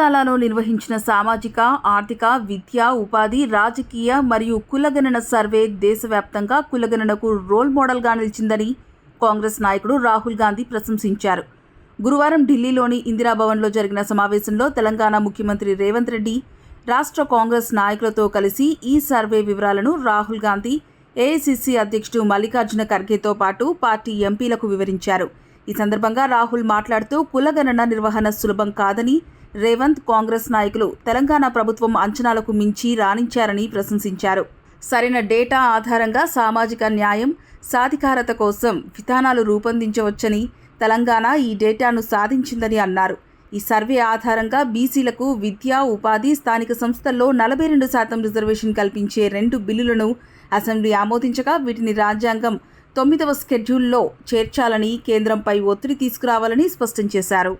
తెలంగాణలో నిర్వహించిన సామాజిక ఆర్థిక విద్య ఉపాధి రాజకీయ మరియు కులగణన సర్వే దేశవ్యాప్తంగా కులగణనకు రోల్ మోడల్గా నిలిచిందని కాంగ్రెస్ నాయకుడు రాహుల్ గాంధీ ప్రశంసించారు. గురువారం ఢిల్లీలోని ఇందిరాభవన్లో జరిగిన సమావేశంలో తెలంగాణ ముఖ్యమంత్రి రేవంత్ రెడ్డి రాష్ట్ర కాంగ్రెస్ నాయకులతో కలిసి ఈ సర్వే వివరాలను రాహుల్ గాంధీ ఏఐసిసి అధ్యక్షుడు మల్లికార్జున ఖర్గేతో పాటు పార్టీ ఎంపీలకు వివరించారు. ఈ సందర్భంగా రాహుల్ మాట్లాడుతూ కులగణన నిర్వహణ సులభం కాదని రేవంత్ కాంగ్రెస్ నాయకులు తెలంగాణ ప్రభుత్వం అంచనాలకు మించి రాణించారని ప్రశంసించారు. సరైన డేటా ఆధారంగా సామాజిక న్యాయం సాధికారత కోసం విధానాలు రూపొందించవచ్చని తెలంగాణ ఈ డేటాను సాధించిందని అన్నారు. ఈ సర్వే ఆధారంగా బీసీలకు విద్య ఉపాధి స్థానిక సంస్థల్లో నలభై రెండు శాతం రిజర్వేషన్ కల్పించే రెండు బిల్లులను అసెంబ్లీ ఆమోదించగా వీటిని రాజ్యాంగం తొమ్మిదవ స్కెడ్యూల్లో చేర్చాలని కేంద్రంపై ఒత్తిడి తీసుకురావాలని స్పష్టం చేశారు.